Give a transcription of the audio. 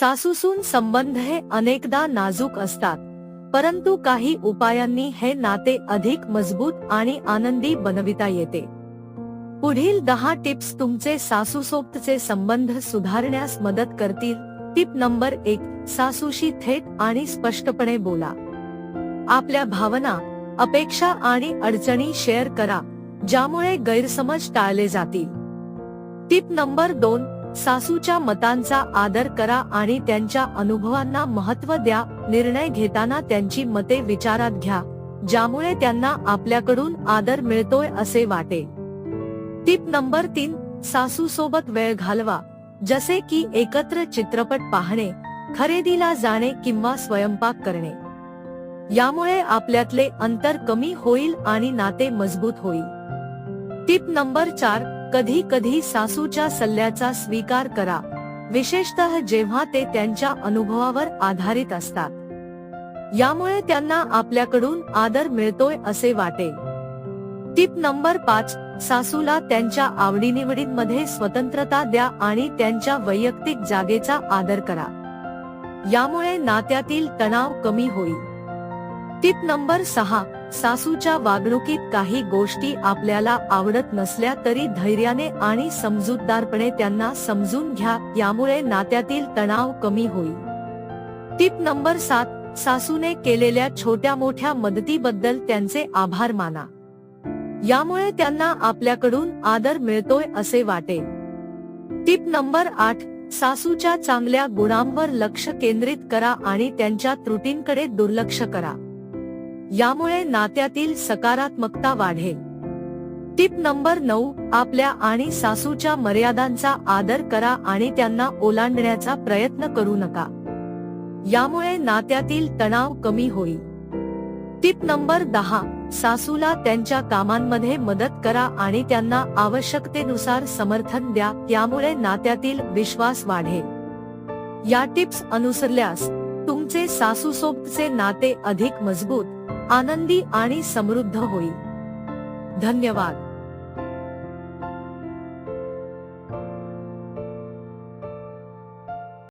सासूसून संबंध हे अनेकदा नाजूक असतात परंतु काही उपायांनी हे नाते अधिक मजबूत आणि आनंदी बनविता येते. पुढील दहा टिप्स तुमचे सासूसोबतचे संबंध सुधारण्यास मदत करतील. टिप नंबर एक सासूशी थेट आणि स्पष्टपणे बोला. आपल्या भावना अपेक्षा आणि अडचणी शेअर करा ज्यामुळे गैरसमज टाळले जातील. टिप नंबर दोन सासूच्या मतांचा आदर करा आणि त्यांच्या अनुभवांना महत्त्व द्या. निर्णय घेताना त्यांची मते विचारात घ्या ज्यामुळे त्यांना आपल्याकडून आदर मिळतोय असे वाटे. टिप नंबर तीन सासू सोबत वेळ घालवा. जसे की एकत्र चित्रपट पाहणे खरेदीला जाणे किंवा स्वयंपाक करणे. यामुळे आपल्यातले अंतर कमी होईल आणि नाते मजबूत होईल. टिप नंबर चार कधी कधी सासूच्या सल्ल्याचा स्वीकार करा. विशेषतः जेव्हा ते त्यांच्या अनुभवावर आधारित असतात. यामुळे त्यांना आपल्याकडून आदर मिळतोय असे वाटेल टिप नंबर पाच सासूला त्यांच्या आवडीनिवडींमध्ये स्वतंत्रता द्या आणि त्यांच्या वैयक्तिक जागेचा आदर करा. यामुळे नात्यातील तणाव कमी होईल. टिप नंबर सहा सासूच्या वागणुकीत काही गोष्टी आपल्याला आवडत नसल्या तरी धैर्याने आणि समजूतदारपणे त्यांना समजून घ्या यामुळे नात्यातील तणाव कमी होईल. टिप नंबर सात सासूने केलेल्या छोट्या मोठ्या मदतीबद्दल त्यांचे आभार माना. यामुळे त्यांना आपल्याकडून आदर मिळतोय असे वाटेल टिप नंबर आठ सासूच्या चांगल्या गुणांवर लक्ष केंद्रित करा आणि त्यांच्या त्रुटींकडे दुर्लक्ष करा. यामुळे नात्यातील सकारात्मकता वाढेल. टिप नंबर नऊ आपल्या आणि सासूच्या मर्यादांचा आदर करा आणि त्यांना ओलांडण्याचा प्रयत्न करू नका. यामुळे नात्यातील तणाव कमी होईल. टिप नंबर दहा सासूला त्यांच्या कामांमध्ये मदत करा आणि त्यांना आवश्यकतेनुसार समर्थन द्या यामुळे नात्यातील विश्वास वाढेल. या टिप्स अनुसरल्यास तुमचे सासूसोबतचे नाते अधिक मजबूत आनंदी आणि समृद्ध होईल. धन्यवाद.